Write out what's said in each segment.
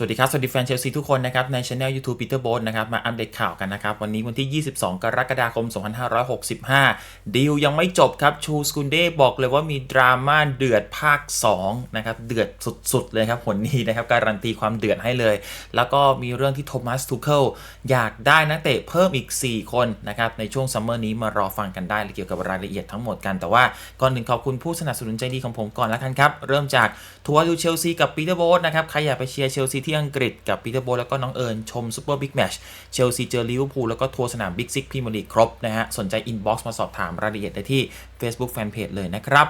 สวัสดีครับ สวัสดีแฟนเชลซีทุกคนนะครับ ในช anel YouTube Peter b o นะครับ มาอัปเดตข่าวกันนะครับ วันนี้วันที่ 22 กรกฎาคม 2565 ดีลยังไม่จบครับ ชูสกุนเดบอกเลยว่ามีดราม่าเดือดภาค 2 นะครับ เดือดสุดๆ เลยครับผลนี้นะครับ การันตีความเดือดให้เลย แล้วก็มีเรื่องที่โทมัสทูเคิลอยากได้นักเตะเพิ่มอีก 4 คนนะครับ ในช่วงซัมเมอร์นี้มารอฟังกันได้เกี่ยวกับรายละเอียดทั้งหมดกัน แต่ว่าก่อนหนึ่งขอบคุณผู้สนับสนุนใจดีของผมก่อนแล้วกันครับ เริ่มจากทัวร์ดูเชลซีกับปีเตอร์โบสนะครับ ใครอยากไปเชียร์เชลซีที่อังกฤษกับปีเตอร์โบแล้วก็น้องเอิญชมซูเปอร์บิ๊กแมชเชลซีเจอลิเวอร์พูลแล้วก็ทัวร์สนามบิ๊กซิกพรีเมียร์ลีกครบนะฮะสนใจอินบ็อกซ์มาสอบถามรายละเอียดได้ที่ Facebook Fanpage เลยนะครับ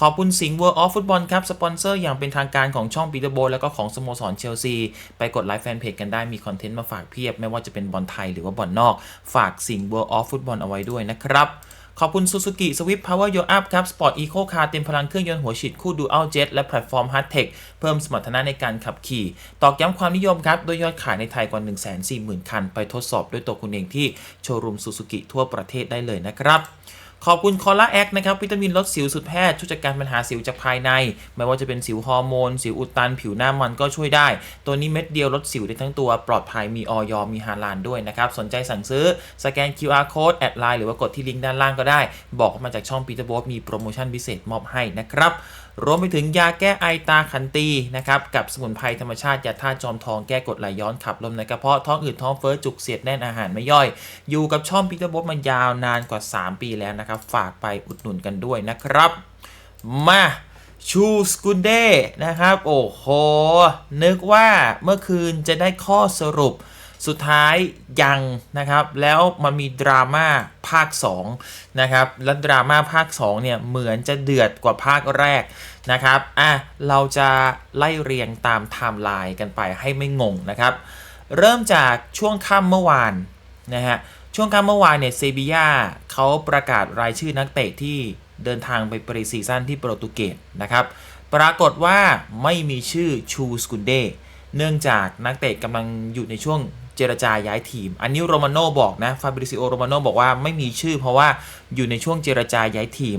ขอบคุณสิงห์เวิร์ออฟฟุตบอลครับ สปอนเซอร์อย่างเป็นทางการของช่องปีเตอร์โบแล้วก็ของสโมสรเชลซี ไปกดไลค์แฟนเพจกันได้มีคอนเทนต์มาฝากเพียบ ไม่ว่าจะเป็นบอลไทยหรือว่าบอลนอก ฝากสิงห์เวิร์ออฟฟุตบอลเอาไว้ด้วยนะครับ ขอบคุณ Suzuki Swift Power Your Up ครับ Sport Eco Car เต็มพลังเครื่องยนต์หัวฉีดคู่ Dual Jet และแพลตฟอร์ม Hard Tech เพิ่มสมรรถนะในการขับขี่ ตอกย้ำความนิยมครับ โดยยอดขายในไทยกว่า 140,000 คัน ไปทดสอบด้วยตัวคุณเองที่โชว์รูม Suzuki ทั่วประเทศได้เลยนะครับ ขอบคุณคอล่าแอคนะครับวิตามินลดสิวสุดแพทย์ช่วยจัดการปัญหาสิวจากภายใน ไม่ว่าจะเป็นสิวฮอร์โมน สิวอุดตัน ผิวหน้ามันก็ช่วยได้ ตัวนี้เม็ดเดียวลดสิวได้ทั้งตัวปลอดภัยมีออยมีฮาลานด้วยนะครับ สนใจสั่งซื้อ สแกน QR code แอดไลน์หรือว่ากดที่ลิงก์ด้านล่างก็ได้ บอกมาจากช่องปีเตอร์โบมีโปรโมชั่นพิเศษมอบให้นะครับ รวมไปถึงยาแก้ไอตาขันตีนะครับกับสมุนไพรธรรมชาติยาธาตุจอมทองแก้กดไหลย้อนขับลมในกระเพาะท้องอืดท้องเฟ้อจุกเสียดแน่นอาหารไม่ย่อย อยู่กับช่องปีเตอร์โบมายาวนานกว่า 3 ปีแล้วนะครับ ฝากไปอุดหนุนกันด้วยนะครับ มาชูสกุนเดนะครับ โอ้โห นึกว่าเมื่อคืนจะได้ข้อสรุป สุดท้ายยังนะครับแล้วมันมีดราม่าภาค2นะครับและดราม่าภาค2เนี่ยเหมือนจะเดือดกว่าภาคแรกนะครับอะเราจะไล่เรียงตามไทม์ไลน์กันไปให้ไม่งงนะครับเริ่มจากช่วงค่ำเมื่อวานนะฮะช่วงค่ำเมื่อวานเนี่ยเซบียาเขาประกาศรายชื่อนักเตะที่เดินทางไปปรีซีซั่นที่โปรตุเกสนะครับปรากฏว่าไม่มีชื่อชูสกุนเดเนื่องจากนักเตะกำลังอยู่ในช่วง เจรจาย้ายทีม อันนี้โรมาโน่บอกนะฟาบริซิโอโรมาโน่บอกว่าไม่มีชื่อเพราะว่าอยู่ในช่วงเจรจาย้ายทีม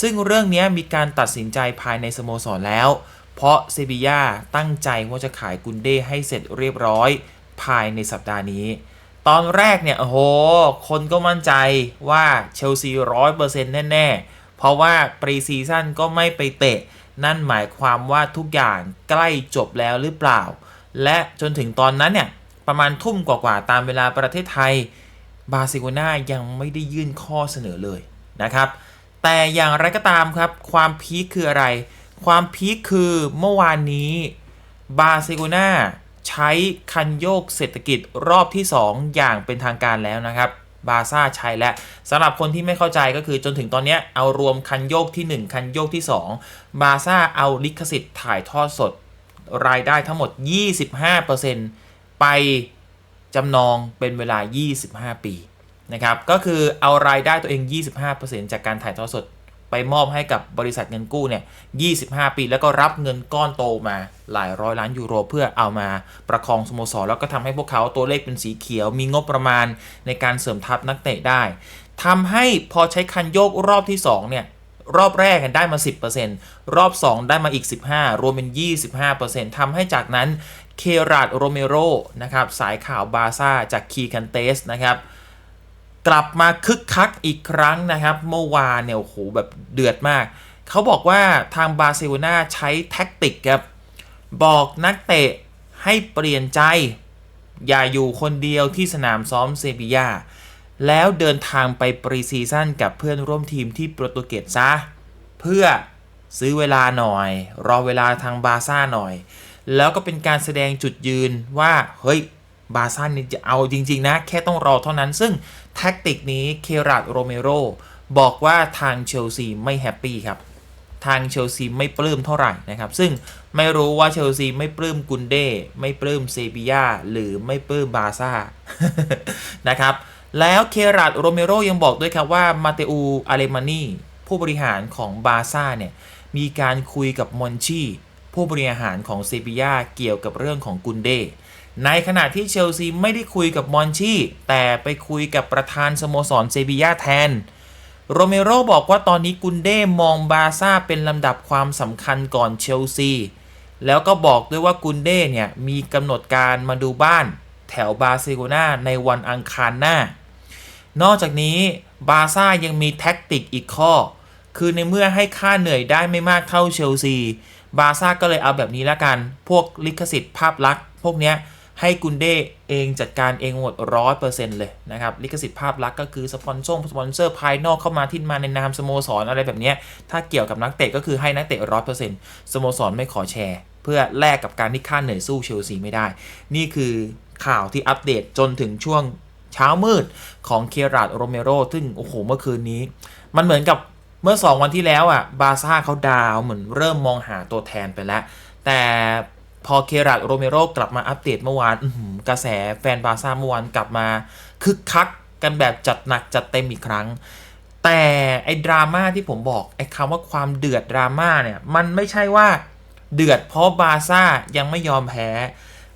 ซึ่งเรื่องนี้มีการตัดสินใจภายในสโมสรแล้ว เพราะเซบีย่าตั้งใจว่าจะขายกุนเดให้เสร็จเรียบร้อยภายในสัปดาห์นี้ ตอนแรกเนี่ยโอ้โห คนก็มั่นใจว่าเชลซีร้อยเปอร์เซ็นต์แน่ ๆ เพราะว่าปรีซีซั่นก็ไม่ไปเตะ นั่นหมายความว่าทุกอย่างใกล้จบแล้วหรือเปล่า และจนถึงตอนนั้นเนี่ย ประมาณทุ่มกว่าๆตามเวลาประเทศไทย บาร์เซโลนายังไม่ได้ยื่นข้อเสนอเลยนะครับ แต่อย่างไรก็ตามครับ ความพีคคืออะไร ความพีคคือเมื่อวานนี้บาร์เซโลนาใช้คันโยกเศรษฐกิจรอบที่ 2 อย่างเป็นทางการแล้วนะครับบาซ่าใช้และสำหรับคนที่ไม่เข้าใจก็คือจนถึงตอนนี้เอารวมคันโยกที่ 1 คันโยกที่ 2 บาซ่าเอาลิขสิทธิ์ถ่ายทอดสด รายได้ทั้งหมด 25% ไปจำนองเป็นเวลา 25 ปีนะครับก็คือเอารายได้ตัวเอง 25%จากการถ่ายทอดสดไปมอบให้กับบริษัทเงินกู้เนี่ย 25 ปี แล้วก็รับเงินก้อนโตมาหลายร้อยล้านยูโร เพื่อเอามาประคองสโมสร แล้วก็ทำให้พวกเขาตัวเลขเป็นสีเขียว มีงบประมาณในการเสริมทัพนักเตะได้ทำให้พอใช้คันโยกรอบที่ 2 เนี่ย รอบแรกได้มา 10%รอบ 2 ได้มาอีก 15 รวมเป็น 25%ทำให้จากนั้น เคราดโรเมโรนะครับสายข่าวบาซ่าจากคีคันเตสนะครับกลับมาคึกคักอีกครั้งนะครับ เมื่อวานเนี่ยโอ้โหแบบเดือดมาก เขาบอกว่าทางบาร์เซโลนาใช้แท็กติกครับ บอกนักเตะให้เปลี่ยนใจ อย่าอยู่คนเดียวที่สนามซ้อมเซบียาแล้วเดินทางไปปรีซีซั่นกับเพื่อนร่วมทีมที่โปรตุเกสซะ เพื่อซื้อเวลาหน่อย รอเวลาทางบาซ่าหน่อย แล้วก็เป็นการแสดงจุดยืนว่า เฮ้ย บาซ่านี่จะเอาจริง ๆ นะ แค่ต้องรอเท่านั้น ซึ่งแท็กติกนี้เคราดโรเมโรบอกว่าทางเชลซีไม่แฮปปี้ครับ ทางเชลซีไม่ปลื้มเท่าไหร่นะครับ ซึ่งไม่รู้ว่าเชลซีไม่ปลื้มกุนเดไม่ปลื้มเซบียาหรือไม่ปลื้มบาซ่านะครับแล้วเคราดโรเมโรยังบอกด้วยครับว่ามาเตอูอาเลมานีผู้บริหารของบาซ่าเนี่ยมีการคุยกับมอนชี ผู้บริหารของเซบียาเกี่ยวกับเรื่องของกุนเด ในขณะที่เชลซีไม่ได้คุยกับมอนชีแต่ไปคุยกับประธานสโมสรเซบียาแทน โรเมโรบอกว่าตอนนี้กุนเด้มองบาซ่าเป็นลำดับความสำคัญก่อนเชลซี แล้วก็บอกด้วยว่ากุนเด้เนี่ยมีกำหนดการมาดูบ้านแถวบาร์เซโลนาในวันอังคารหน้า นอกจากนี้บาซ่ายังมีแท็กติกอีกข้อ คือในเมื่อให้ค่าเหนื่อยได้ไม่มากเท่าเชลซี บาซ่าก็เลยเอาแบบนี้ละกัน พวกลิขสิทธิ์ภาพลักษณ์พวกเนี้ยให้กุนเดเองจัดการเองหมดร้อยเปอร์เซ็นต์เลยนะครับ ลิขสิทธิ์ภาพลักษณ์ก็คือสปอนเซอร์สปอนเซอร์ภายนอกเข้ามาที่มาในนามสโมสรอะไรแบบนี้ ถ้าเกี่ยวกับนักเตะก็คือให้นักเตะร้อยเปอร์เซ็นต์สโมสรไม่ขอแชร์ เพื่อแลกกับการที่ค่าเหนื่อยสู้เชลซีไม่ได้ นี่คือข่าวที่อัปเดตจนถึงช่วงเช้ามืดของเคราดโรเมโรซึ่งโอ้โหเมื่อคืนนี้ มันเหมือนกับ เมื่อ 2 วันที่แล้วอะบาซ่าเขาดาวเหมือนเริ่มมองหาตัวแทนไปแล้ว แต่พอเคราดโรเมโรกลับมาอัปเดตเมื่อวานกระแสแฟนบาซ่าเมื่อวานกลับมาคึกคักกันแบบจัดหนักจัดเต็มอีกครั้ง แต่ไอ้ดราม่าที่ผมบอกไอ้คำว่าความเดือดดราม่าเนี่ยมันไม่ใช่ว่าเดือดเพราะบาซ่ายังไม่ยอมแพ้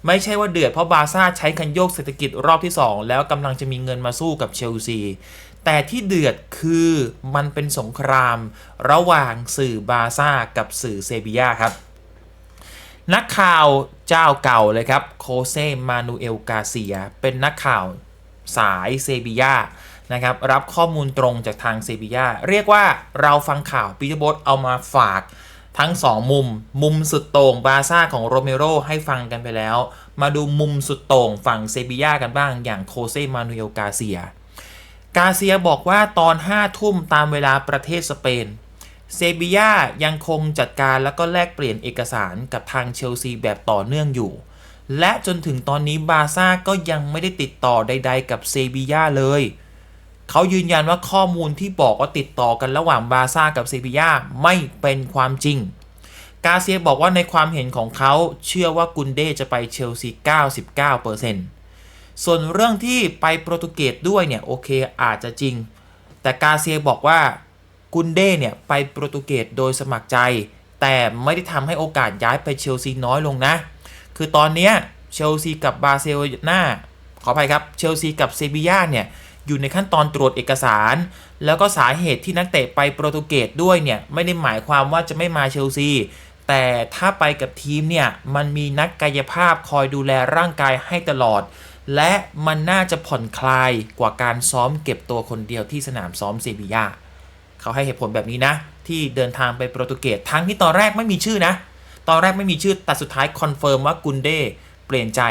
ไม่ใช่ว่าเดือดเพราะบาซ่าใช้คันโยกเศรษฐกิจรอบที่ 2 แล้วกำลังจะมีเงินมาสู้กับเชลซี แต่ที่เดือดคือมันเป็นสงครามระหว่างสื่อบาร์ซ่ากับสื่อเซบียาครับ นักข่าวเจ้าเก่าเลยครับโคเซมานูเอลกาเซีย เป็นนักข่าวสายเซบียานะครับรับข้อมูลตรงจากทางเซบียาเรียกว่าเราฟังข่าวปีเตอร์โบสเอามาฝากทั้ง 2 มุม มุมสุดโต่งบาร์ซ่าของโรเมโรให้ฟังกันไปแล้ว มาดูมุมสุดโต่งฝั่งเซบียากันบ้างอย่างโคเซมานูเอลกาเซีย กาเซียบอกว่าตอน 5 ทุ่มตามเวลาประเทศสเปน เซบียายังคงจัดการแล้วก็แลกเปลี่ยนเอกสารกับทางเชลซีแบบต่อเนื่องอยู่ และจนถึงตอนนี้บาซ่าก็ยังไม่ได้ติดต่อใด ๆ กับเซบียาเลย เขายืนยันว่าข้อมูลที่บอกว่าติดต่อกันระหว่างบาซ่ากับเซบียาไม่เป็นความจริง กาเซียบอกว่าในความเห็นของเขาเชื่อว่ากุนเดจะไปเชลซี 99% ส่วนเรื่องที่ไปโปรตุเกสด้วยเนี่ยโอเคอาจจะจริง แต่กาเซียบอกว่ากุนเด้เนี่ยไปโปรตุเกสโดยสมัครใจ แต่ไม่ได้ทำให้โอกาสย้ายไปเชลซีน้อยลงนะ คือตอนเนี้ยเชลซีกับบาร์เซโลนาขออภัยครับเชลซีกับเซบีย่าเนี่ยอยู่ในขั้นตอนตรวจเอกสาร แล้วก็สาเหตุที่นักเตะไปโปรตุเกสด้วยเนี่ยไม่ได้หมายความว่าจะไม่มาเชลซีแต่ถ้าไปกับทีมเนี่ยมันมีนักกายภาพคอยดูแลร่างกายให้ตลอด และมันน่าจะผ่อนคลายกว่าการซ้อมเก็บตัวคนเดียวที่สนามซ้อมเซบียาเขาให้เหตุผลแบบนี้นะ ที่เดินทางไปโปรตุเกสทั้งที่ตอนแรกไม่มีชื่อนะ ตอนแรกไม่มีชื่อแต่สุดท้ายคอนเฟิร์มว่ากุนเดเปลี่ยนใจ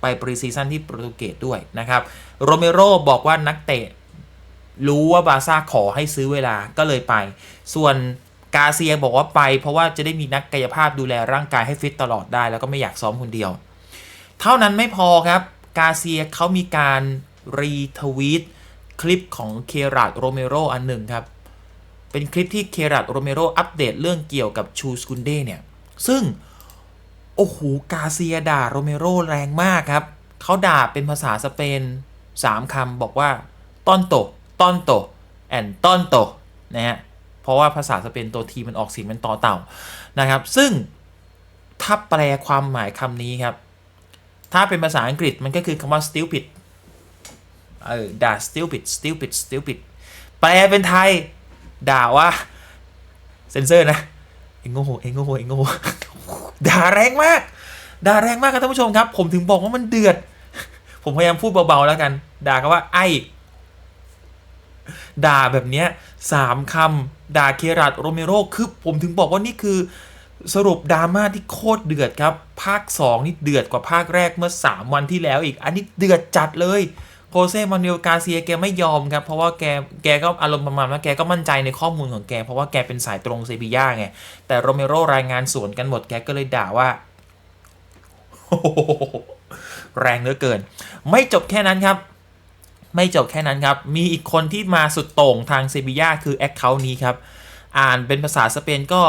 ไปปรีซีซั่นที่โปรตุเกสด้วยนะครับโรเมโรบอกว่านักเตะรู้ว่าบาร์ซ่าขอให้ซื้อเวลาก็เลยไป ส่วนกาเซียบอกว่าไป เพราะว่าจะได้มีนักกายภาพดูแลร่างกายให้ฟิตตลอดได้ แล้วก็ไม่อยากซ้อมคนเดียว เท่านั้นไม่พอครับ กาเซียเขามีการรีทวีตคลิปของเคราดโรเมโรอันหนึ่งครับ เป็นคลิปที่เคราดโรเมโรอัปเดตเรื่องเกี่ยวกับชูสกุนเดเนี่ย ซึ่ง โอ้โห กาเซียด่าโรเมโรแรงมากครับ เขาด่าเป็นภาษาสเปน 3คำบอกว่าต้อนโตต้อนโตแอนต้อนโตนะฮะ เพราะว่าภาษาสเปนตัวทีมันออกเสียงเป็นต่อเต่านะครับ ซึ่งถ้าแปลความหมายคำนี้ครับ ถ้าเป็นภาษาอังกฤษมันก็คือคำว่า stupid เออด่า stupid stupid stupid แปลเป็นไทย ด่าว่าเซนเซอร์นะเอ็งโง่เอ็งโง่เอ็งโง่ด่าแรงมาก ด่าแรงมากครับท่านผู้ชมครับ ผมถึงบอกว่ามันเดือด ผมพยายามพูดเบาๆแล้วกัน ด่าก็ว่าไอ้ด่าแบบเนี้ยสามคำด่าเคราดโรเมโรคือผมถึงบอกว่านี่คือ สรุปดราม่าที่โคตรเดือดครับ ภาค 2 นี่เดือดกว่าภาคแรกเมื่อ 3 วันที่แล้วอีก อันนี้เดือดจัดเลยโคเซมานูเอลกาเซียแกไม่ยอมครับ เพราะว่าแกแกก็อารมณ์ประมาณว่าแกก็มั่นใจในข้อมูลของแก เพราะว่าแกเป็นสายตรงเซบีย่าไง แต่โรเมโรรายงานสวนกันหมดแกก็เลยด่าว่าแรงเหลือเกิน ไม่จบแค่นั้นครับ ไม่จบแค่นั้นครับ มีอีกคนที่มาสุดโต่งทางเซบีย่าคือแอคเคาท์นี้ครับ อ่านเป็นภาษาสเปนก็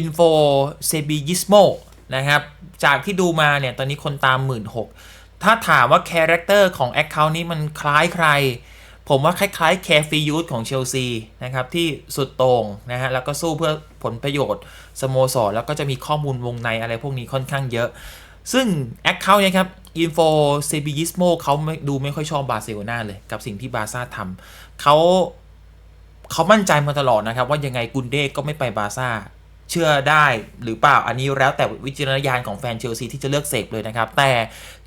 info s e b i y i s m o นะครับ จากที่ดูมาเนี่ย ตอนนี้คนตาม 1 6ื่นถ้าถามว่าคาแรคเตอร์ของ Account นี้มันคล้ายใคร ผมว่าคล้ายๆแคฟ e ยู t ของเชลซีนะครับ ที่สุดโต่งนะฮะ แล้วก็สู้เพื่อผลประโยชน์สโมสร แล้วก็จะมีข้อมูลวงในอะไรพวกนี้ค่อนข้างเยอะ ซึ่ง Account เนี่ยครับ Info s e b i y i s m o เขาดูไม่ค่อยชอบบาร์เซโลนาเลย กับสิ่งที่บาร์ซ่าทำเขา เขามั่นใจมาตลอดนะครับ ว่ายังไงกุนเด้ก็ไม่ไปบาร์ซ่า เชื่อได้หรือเปล่าอันนี้แล้วแต่วิจารณญาณของแฟนเชลซีที่จะเลือกเสกเลยนะครับ แต่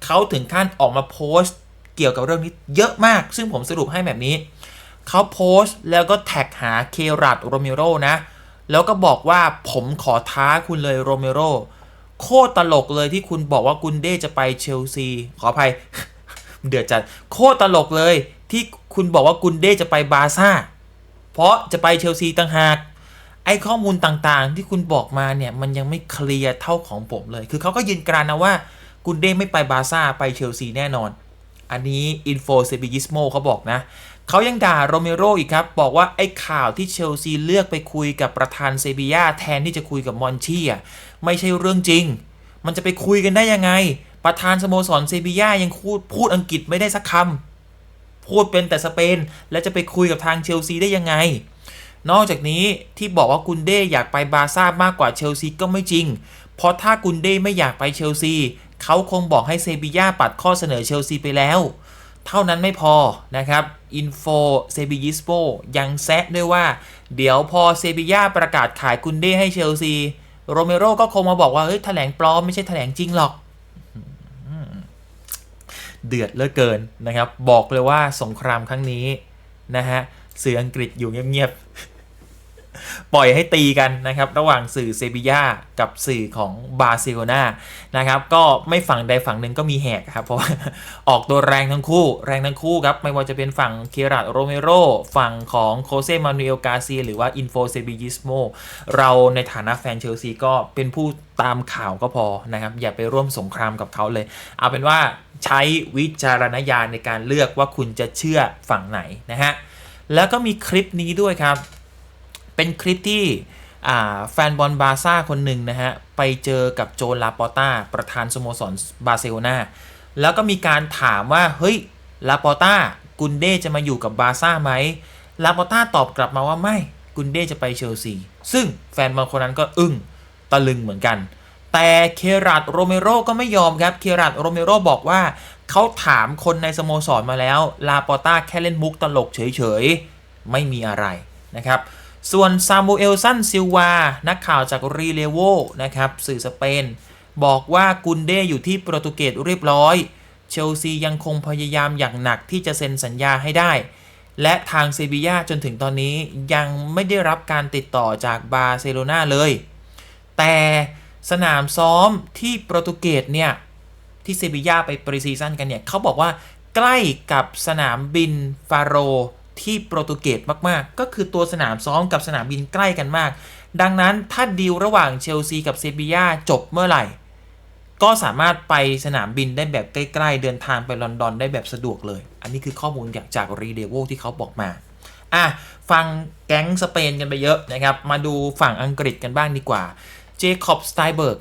เขาถึงขั้นออกมาโพสต์เกี่ยวกับเรื่องนี้เยอะมาก ซึ่งผมสรุปให้แบบนี้เขาโพสต์แล้วก็แท็กหาเครัตโรเมโรนะ แล้วก็บอกว่าผมขอท้าคุณเลยโรเมโรโคตรตลกเลยที่คุณบอกว่ากุนเด้จะไปเชลซี ขออภัย เดือดจัด โคตรตลกเลยที่คุณบอกว่ากุนเด้จะไปบาร์ซ่า เพราะจะไปเชลซีต่างหากไอ้ข้อมูลต่างๆ ที่คุณบอกมาเนี่ยมันยังไม่เคลียร์เท่าของผมเลย คือเขาก็ยืนกรานนะว่ากุนเด้ไม่ไปบาซ่าไปเชลซีแน่นอน อันนี้อินโฟเซบิยิสโมเขาบอกนะเขายังด่าโรเมโรอีกครับ บอกว่าไอ้ข่าวที่เชลซีเลือกไปคุยกับประธานเซบียาแทนที่จะคุยกับมอนชีอะไม่ใช่เรื่องจริง มันจะไปคุยกันได้ยังไง ประธานสโมสรเซบียายังพูดพูดอังกฤษไม่ได้สักคำ พูดเป็นแต่สเปน แล้วจะไปคุยกับทางเชลซีได้ยังไง นอกจากนี้ที่บอกว่ากุนเด้อยากไปบาซ่ามากกว่าเชลซีก็ไม่จริง เพราะถ้ากุนเด้ไม่อยากไปเชลซีเขาคงบอกให้เซบีย่าปัดข้อเสนอเชลซีไปแล้ว เท่านั้นไม่พอนะครับอินโฟเซบิยิสโปยังแซะด้วยว่า เดี๋ยวพอเซบีย่าประกาศขายกุนเด้ให้เชลซีโรเมโรก็คงมาบอกว่าเฮ้ยแถลงปลอมไม่ใช่แถลงจริงหรอก เดือดเหลือเกินนะครับ บอกเลยว่าสงครามครั้งนี้นะฮะสื่ออังกฤษอยู่เงียบๆ ปล่อยให้ตีกันนะครับ ระหว่างสื่อเซบียากับสื่อของบาร์เซโลนานะครับ ก็ไม่ฝั่งใดฝั่งหนึ่งก็มีแหกครับเพราะว่าออกตัวแรงทั้งคู่ แรงทั้งคู่ครับ ไม่ว่าจะเป็นฝั่งเคราตโรเมโรฝั่งของโคเซมานูเอลกาเซียหรือว่าอินโฟเซบิยิสโมเราในฐานะแฟนเชลซีก็เป็นผู้ตามข่าวก็พอนะครับ อย่าไปร่วมสงครามกับเขาเลย เอาเป็นว่าใช้วิจารณญาณในการเลือกว่าคุณจะเชื่อฝั่งไหนนะฮะแล้วก็มีคลิปนี้ด้วยครับ เป็นคลิปที่แฟนบอลบาร์ซ่าคนหนึ่งนะฮะ ไปเจอกับโจลาปอต้า ประธานสโมสรบาร์เซโลนาแล้วก็มีการถามว่า เฮ้ย ลาปอต้า กุนเด้จะมาอยู่กับบาร์ซ่าไหม ลาปอต้าตอบกลับมาว่าไม่ กุนเด้จะไปเชลซี ซึ่งแฟนบอลคนนั้นก็อึ้งตะลึงเหมือนกัน แต่เครัตโรเมโรก็ไม่ยอมครับ เครัตโรเมโรบอกว่าเขาถามคนในสโมสรมาแล้ว ลาปอต้าแค่เล่นมุกตลกเฉยๆ ไม่มีอะไรนะครับ ส่วนซามูเอลซันซิลวา นักข่าวจากรีเลโวนะครับ สื่อสเปน บอกว่ากุนเดอยู่ที่โปรตุเกสเรียบร้อย เชลซียังคงพยายามอย่างหนักที่จะเซ็นสัญญาให้ได้ และทางเซบียาจนถึงตอนนี้ยังไม่ได้รับการติดต่อจากบาร์เซโลนาเลย แต่สนามซ้อมที่โปรตุเกสเนี่ย ที่เซบียาไปปรีซีซั่นกันเนี่ย เขาบอกว่าใกล้กับสนามบินฟาโร ที่โปรตุเกสมากๆ ก็คือตัวสนามซ้อมกับสนามบินใกล้กันมาก ดังนั้นถ้าดีลระหว่างเชลซีกับเซบียาจบเมื่อไหร่ ก็สามารถไปสนามบินได้แบบใกล้ๆ เดินทางไปลอนดอนได้แบบสะดวกเลย อันนี้คือข้อมูลจากจากรีเดโวที่เขาบอกมาอะฟังแก๊งสเปนกันไปเยอะนะครับ มาดูฝั่งอังกฤษกันบ้างดีกว่า เจคอบสไตเบิร์ก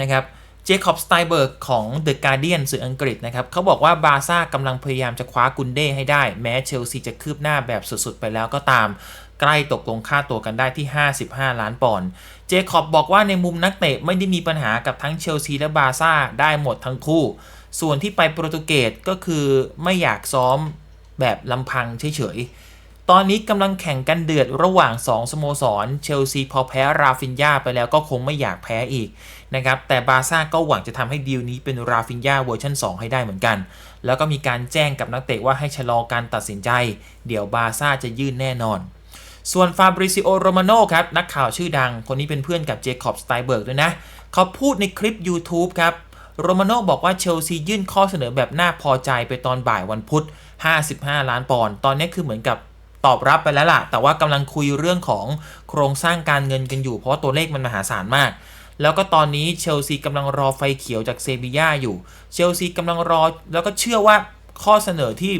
นะครับ เจคอบสไตเบิร์กของ The Guardian สื่ออังกฤษนะครับเขาบอกว่าบาร์ซ่ากำลังพยายามจะคว้ากุนเด้ให้ได้ แม้เชลซีจะคืบหน้าแบบสุดๆ ไปแล้วก็ตาม ใกล้ตกลงค่าตัวกันได้ที่ 55 ล้านปอนด์เจคอบบอกว่าในมุมนักเตะไม่ได้มีปัญหากับทั้งเชลซีและบาร์ซ่าได้หมดทั้งคู่ ส่วนที่ไปโปรตุเกสก็คือไม่อยากซ้อมแบบลำพังเฉยๆ ตอนนี้กำลังแข่งกันเดือดระหว่าง 2 สโมสร เชลซีพอแพ้ราฟินยาไปแล้วก็คงไม่อยากแพ้อีกนะครับ แต่บาร์ซ่าก็หวังจะทำให้ดีลนี้เป็นราฟินยาเวอร์ชัน2 ให้ได้เหมือนกัน แล้วก็มีการแจ้งกับนักเตะว่าให้ชะลอการตัดสินใจ เดี๋ยวบาร์ซ่าจะยื่นแน่นอน ส่วนฟาบริซิโอโรมาโนครับ นักข่าวชื่อดัง คนนี้เป็นเพื่อนกับเจคอบสไตเบิร์กด้วยนะ เขาพูดในคลิป YouTube ครับโรมาโนบอกว่าเชลซียื่นข้อเสนอแบบน่าพอใจไปตอนบ่ายวันพุธ 55 ล้านปอนด์ ตอนนี้คือเหมือนกับ ตอบรับไปแล้วล่ะ แต่ว่ากำลังคุยเรื่องของโครงสร้างการเงินกันอยู่ เพราะว่าตัวเลขมันมหาศาลมาก แล้วก็ตอนนี้เชลซีกำลังรอไฟเขียวจากเซบีย่าอยู่ เชลซีกำลังรอแล้วก็เชื่อว่าข้อเสนอที่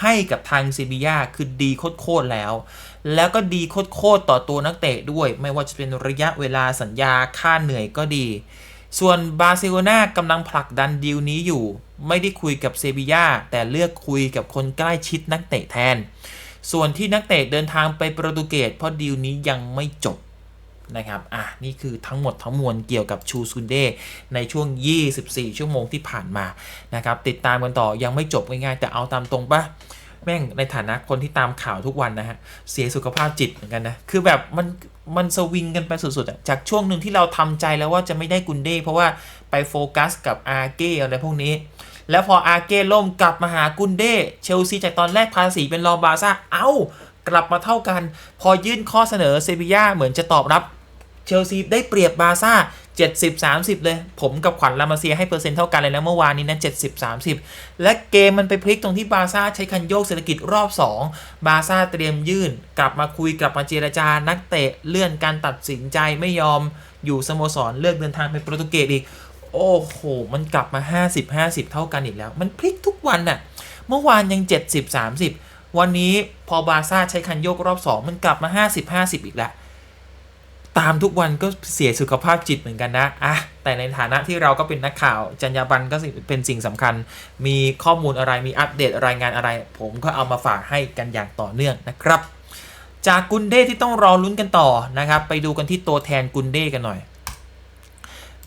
ให้กับทางเซบีย่าคือดีโคตรแล้ว แล้วก็ดีโคตรต่อตัวนักเตะด้วย ไม่ว่าจะเป็นระยะเวลาสัญญาค่าเหนื่อยก็ดี ส่วนบาร์เซโลนากำลังผลักดันดีลนี้อยู่ ไม่ได้คุยกับเซบีย่าแต่เลือกคุยกับคนใกล้ชิดนักเตะแทน ส่วนที่นักเตะเดินทางไปโปรตุเกสเพราะดีลนี้ยังไม่จบนะครับอะนี่คือทั้งหมดทั้งมวลเกี่ยวกับชูซุนเดในช่วง 24 ชั่วโมงที่ผ่านมานะครับติดตามกันต่อยังไม่จบง่ายๆแต่เอาตามตรงปะแม่งในฐานะคนที่ตามข่าวทุกวันนะฮะเสียสุขภาพจิตเหมือนกันนะคือแบบมันมันสวิงกันไปสุดๆจากช่วงหนึ่งที่เราทำใจแล้วว่าจะไม่ได้กุนเด้เพราะว่าไปโฟกัสกับอาเก้อะไรพวกนี้ แล้วพออาเก้ล่มกลับมาหากุนเด้เชลซีจากตอนแรกภาษีเป็นรองบาซ่าเอ้ากลับมาเท่ากัน พอยื่นข้อเสนอเซบีย่าเหมือนจะตอบรับเชลซีได้เปรียบบาซ่า70 30 เลย ผมกับขวัญลามาเซียให้เปอร์เซ็นต์เท่ากันเลยนะเมื่อวานนี้นะ70 30 และเกมมันไปพลิกตรงที่บาซ่าใช้คันโยกเศรษฐกิจรอบ 2 บาซ่าเตรียมยื่น กลับมาคุยกลับมาเจรจานักเตะเลื่อนการตัดสินใจไม่ยอมอยู่สโมสรเลือกเดินทางไปโปรตุเกสอีก โอ้โห มันกลับมา 50 50 เท่ากันอีกแล้ว มันพลิกทุกวันน่ะ เมื่อวานยัง 70 30 วันนี้พอบาซ่าใช้คันโยกรอบ 2 มันกลับมา 50 50 อีกแล้วตามทุกวันก็เสียสุขภาพจิตเหมือนกันนะอะแต่ในฐานะที่เราก็เป็นนักข่าว จรรยาบรรณก็เป็นสิ่งสำคัญ มีข้อมูลอะไรมีอัปเดตรายงานอะไร ผมก็เอามาฝากให้กันอย่างต่อเนื่องนะครับ จากกุนเด้ที่ต้องรอลุ้นกันต่อนะครับ ไปดูกันที่ตัวแทนกุนเด้กันหน่อย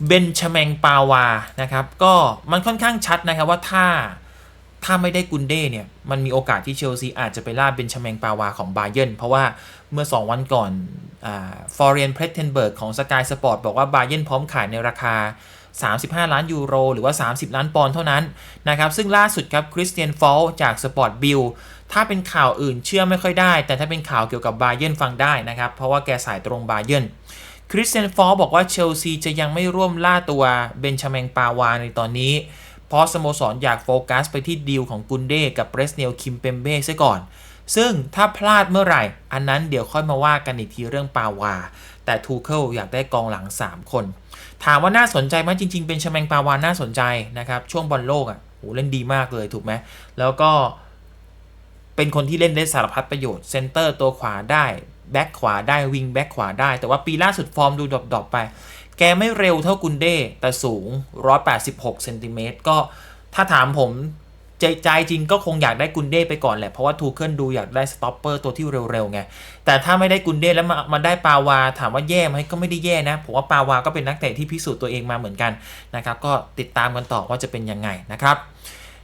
เบนชแมงปาวานะครับก็มันค่อนข้างชัดนะครับว่าถ้าถ้าไม่ได้กุนเด้เนี่ยมันมีโอกาสที่เชลซีอาจจะไปล่าเบนชแมงปาวาของบาเยนเพราะว่าเมื่อ 2 วันก่อนฟอร์เรียนเพรสเทนเบิร์กของ Sky Sport บอกว่าบาเยนพร้อมขายในราคา 35 ล้านยูโร หรือว่า 30 ล้านปอนด์เท่านั้นนะครับซึ่งล่าสุดครับคริสเตียนฟอลจากสปอร์ตบิลถ้าเป็นข่าวอื่นเชื่อไม่ค่อยได้ แต่ถ้าเป็นข่าวเกี่ยวกับบาเยนฟังได้นะครับเพราะว่าแกสายตรงบาเยน คริสเตียนฟอลบอกว่าเชลซีจะยังไม่ร่วมล่าตัวเบนชาเมงปาวาในตอนนี้ เพราะสโมสรอยากโฟกัสไปที่ดีลของกุนเด้กับเบรสเนลคิมเปมเบ้ซะก่อน ซึ่งถ้าพลาดเมื่อไหร่ อันนั้นเดี๋ยวค่อยมาว่ากันอีกทีเรื่องปาวา แต่ทูเคิลอยากได้กองหลัง 3 คน ถามว่าน่าสนใจไหมจริง ๆ เป็นชแมงปาวาน่าสนใจนะครับช่วงบอลโลกอะโหเล่นดีมากเลยถูกไหมแล้วก็เป็นคนที่เล่นได้สารพัดประโยชน์เซนเตอร์ตัวขวาได้ แบ็คขวาได้วิงแบ็คขวาได้ แต่ว่าปีล่าสุดฟอร์มดูดรอปๆไป แกไม่เร็วเท่ากุนเด้แต่สูง 186เซนติเมตรก็ถ้าถามผมใจใจจริงก็คงอยากได้กุนเด้ไปก่อนแหละ เพราะว่าทูเคิลดูอยากได้สต็อปเปอร์ตัวที่เร็วๆไง แต่ถ้าไม่ได้กุนเด้แล้วมามาได้ปาวา ถามว่าแย่ไหมก็ไม่ได้แย่นะ ผมว่าปาวาก็เป็นนักเตะที่พิสูจน์ตัวเองมาเหมือนกันนะครับ ก็ติดตามกันต่อว่าจะเป็นยังไงนะครับ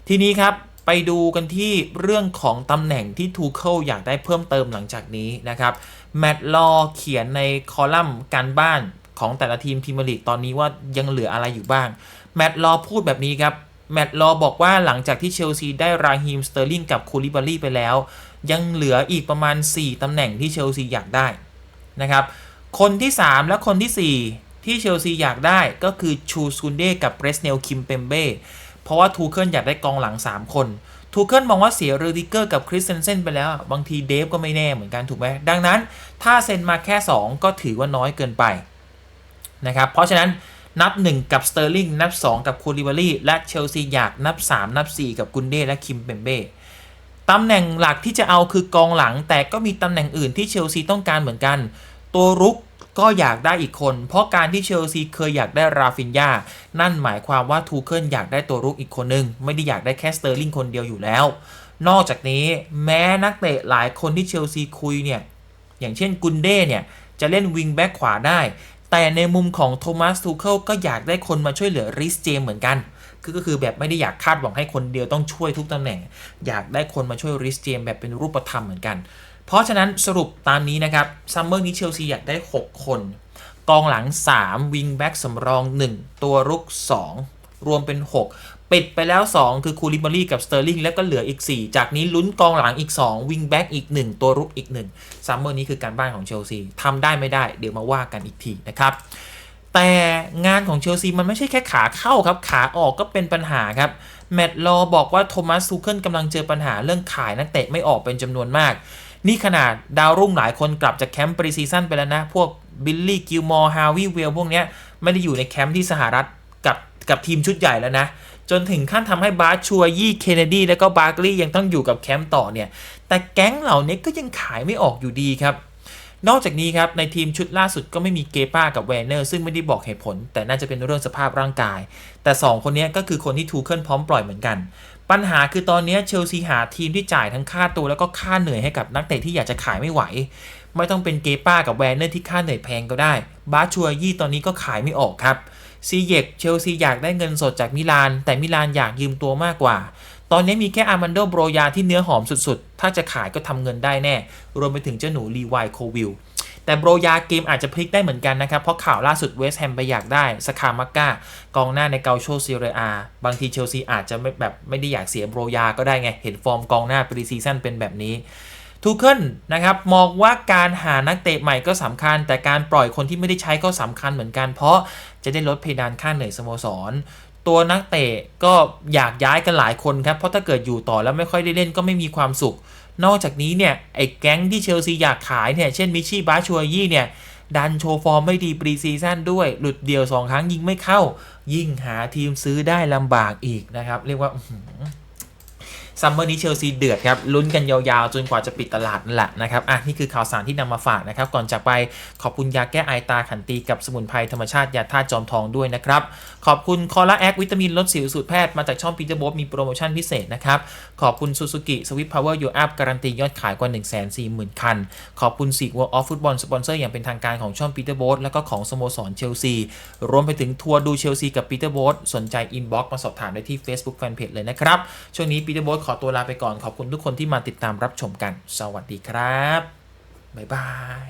ทีนี้ครับ ไปดูกันที่เรื่องของตำแหน่งที่ทูเคิลอยากได้เพิ่มเติมหลังจากนี้นะครับแมตต์ลอเขียนในคอลัมน์การบ้านของแต่ละทีมพรีเมียร์ลีกตอนนี้ว่ายังเหลืออะไรอยู่บ้าง แมตต์ลอพูดแบบนี้ครับ แมตต์ลอบอกว่าหลังจากที่เชลซีได้ราฮิมสเตอร์ลิงกับคูลิบารีไปแล้ว ยังเหลืออีกประมาณ 4 ตำแหน่งที่เชลซีอยากได้นะครับคนที่ 3 และคนที่ 4 ที่เชลซีอยากได้ก็คือชูซุนเดกับเบรสเนลคิมเปมเบ้ ราะว่าทูเคิลอยากได้กองหลัง 3 คนทูเคิลมองว่าเสียเรดิเกอร์กับคริสเซนเซนไปแล้ว บางทีเดฟก็ไม่แน่เหมือนกันถูกไหมดังนั้นถ้าเซ็นมาแค่ 2 ก็ถือว่าน้อยเกินไปนะครับเพราะฉะนั้นนับ 1 กับสเตอร์ลิงนับ 2 กับคูลิบารีและเชลซีอยากนับ 3 นับ 4 กับกุนเด้และคิมเปมเบ้ตำแหน่งหลักที่จะเอาคือกองหลัง แต่ก็มีตำแหน่งอื่นที่เชลซีต้องการเหมือนกัน ตัวรุก ก็อยากได้อีกคน เพราะการที่เชลซีเคยอยากได้ราฟินยานั่นหมายความว่าทูเคิลอยากได้ตัวรุกอีกคนนึง ไม่ได้อยากได้แค่สเตอร์ลิงคนเดียวอยู่แล้ว นอกจากนี้แม้นักเตะหลายคนที่เชลซีคุยเนี่ยอย่างเช่นกุนเด้เนี่ยจะเล่นวิงแบ็กขวาได้ แต่ในมุมของโทมัสทูเคิลก็อยากได้คนมาช่วยเหลือริสเจมเหมือนกันคือก็คือแบบไม่ได้อยากคาดหวังให้คนเดียวต้องช่วยทุกตำแหน่ง อยากได้คนมาช่วยริสเจมแบบเป็นรูปธรรมเหมือนกัน เพราะฉะนั้นสรุปตามนี้นะครับซัมเมอร์นี้เชลซีอยากได้ 6 คน กองหลัง 3 วิงแบ็กสำรอง 1 ตัวรุก 2 รวมเป็น 6 ปิดไปแล้ว 2 คือคูลิบารีกับสเตอร์ลิงแล้วก็เหลืออีก 4 จากนี้ลุ้นกองหลังอีก 2 วิงแบ็กอีก 1 ตัวรุกอีก1ซัมเมอร์นี้คือการบ้านของเชลซีทำได้ไม่ได้เดี๋ยวมาว่ากันอีกทีนะครับแต่งานของเชลซีมันไม่ใช่แค่ขาเข้าครับ ขาออกก็เป็นปัญหาครับ แมตต์ลอบอกว่าโทมัสซูเคิลกำลังเจอปัญหาเรื่องขายนักเตะไม่ออกเป็นจำนวนมาก นี่ขนาดดาวรุ่งหลายคนกลับจากแคมป์ปรีซีซั่นไปแล้วนะ พวกบิลลี่กิลมอร์ฮาวิเวลพวกเนี้ยไม่ได้อยู่ในแคมป์ที่สหรัฐกับกับทีมชุดใหญ่แล้วนะ จนถึงขั้นทำให้บาร์ชัวยี่เคนเนดีแล้วก็บาร์กลีย์ยังต้องอยู่กับแคมป์ต่อเนี่ย แต่แก๊งเหล่านี้ก็ยังขายไม่ออกอยู่ดีครับนอกจากนี้ครับ ในทีมชุดล่าสุดก็ไม่มีเกป้ากับแวนเนอร์ ซึ่งไม่ได้บอกเหตุผล แต่น่าจะเป็นเรื่องสภาพร่างกาย แต่ 2 คนนี้ก็คือคนที่ทูเคิลพร้อมปล่อยเหมือนกัน ปัญหาคือตอนนี้เชลซีหาทีมที่จ่ายทั้งค่าตัวแล้วก็ค่าเหนื่อยให้กับนักเตะที่อยากจะขายไม่ไหว ไม่ต้องเป็นเกป้ากับแวนเนอร์ที่ค่าเหนื่อยแพงก็ได้ บาชัวยี่ตอนนี้ก็ขายไม่ออกครับซีเยกเชลซีอยากได้เงินสดจากมิลาน แต่มิลานอยากยืมตัวมากกว่า ตอนนี้มีแค่อามันโดโบรยาที่เนื้อหอมสุดๆ ถ้าจะขายก็ทำเงินได้แน่ รวมไปถึงเจ้าหนูรีวายโควิล แต่โบรยาเกมอาจจะพลิกได้เหมือนกันนะครับ เพราะข่าวล่าสุดเวสต์แฮมไปอยากได้สคามักกากองหน้าในเกาโชซีเรียอาบางทีเชลซีอาจจะไม่แบบไม่ได้อยากเสียโบรยาก็ได้ไง เห็นฟอร์มกองหน้าปรีซีซั่นเป็นแบบนี้ทูเคิลนะครับมองว่าการหานักเตะใหม่ก็สำคัญ แต่การปล่อยคนที่ไม่ได้ใช้ก็สำคัญเหมือนกัน เพราะจะได้ลดเพดานค่าเหนื่อยสโมสร ตัวนักเตะก็อยากย้ายกันหลายคนครับ เพราะถ้าเกิดอยู่ต่อแล้วไม่ค่อยได้เล่นก็ไม่มีความสุข นอกจากนี้เนี่ยไอ้แก๊งที่เชลซีอยากขายเนี่ยเช่นมิชี่บาชัวยี่เนี่ยดันโชว์ฟอร์มไม่ดีปรีซีซั่นด้วย หลุดเดียว 2 ครั้งยิงไม่เข้า ยิ่งหาทีมซื้อได้ลำบากอีกนะครับ เรียกว่า ซัมเมอร์นี้เชลซีเดือดครับลุ้นกันยาวๆ จนกว่าจะปิดตลาดนั่นแหละนะครับอะนี่คือข่าวสารที่นำมาฝากนะครับก่อนจากไปขอบคุณยาแก้ไอตาขันตีกับสมุนไพรธรรมชาติยาธาตุจอมทองด้วยนะครับขอบคุณคอลาแอควิตามินลดสิวสูตรแพทย์มาจากช่องพีเตอร์โบมีโปรโมชั่นพิเศษนะครับขอบคุณซูซูกิสวิตพาวเวอร์ยูอัพการันตียอดขายกว่า 1 4 0 0 0 0 คัน ขอบคุณสีกวอลออฟฟุตบอลสปอนเซอร์อย่างเป็นทางการของช่องปีเตอร์โบสแล้วก็ของสโมสรเชลซี รวมไปถึงทัวร์ดูเชลซีกับปีเตอร์โบสสนใจอินบ็อกซ์มาสอบถามได้ที่ Facebook Fanpage เลยนะครับช่วงนี้ปีเตอร์โบสขอตัวลาไปก่อนขอบคุณทุกคนที่มาติดตามรับชมกัน สวัสดีครับ บ๊ายบาย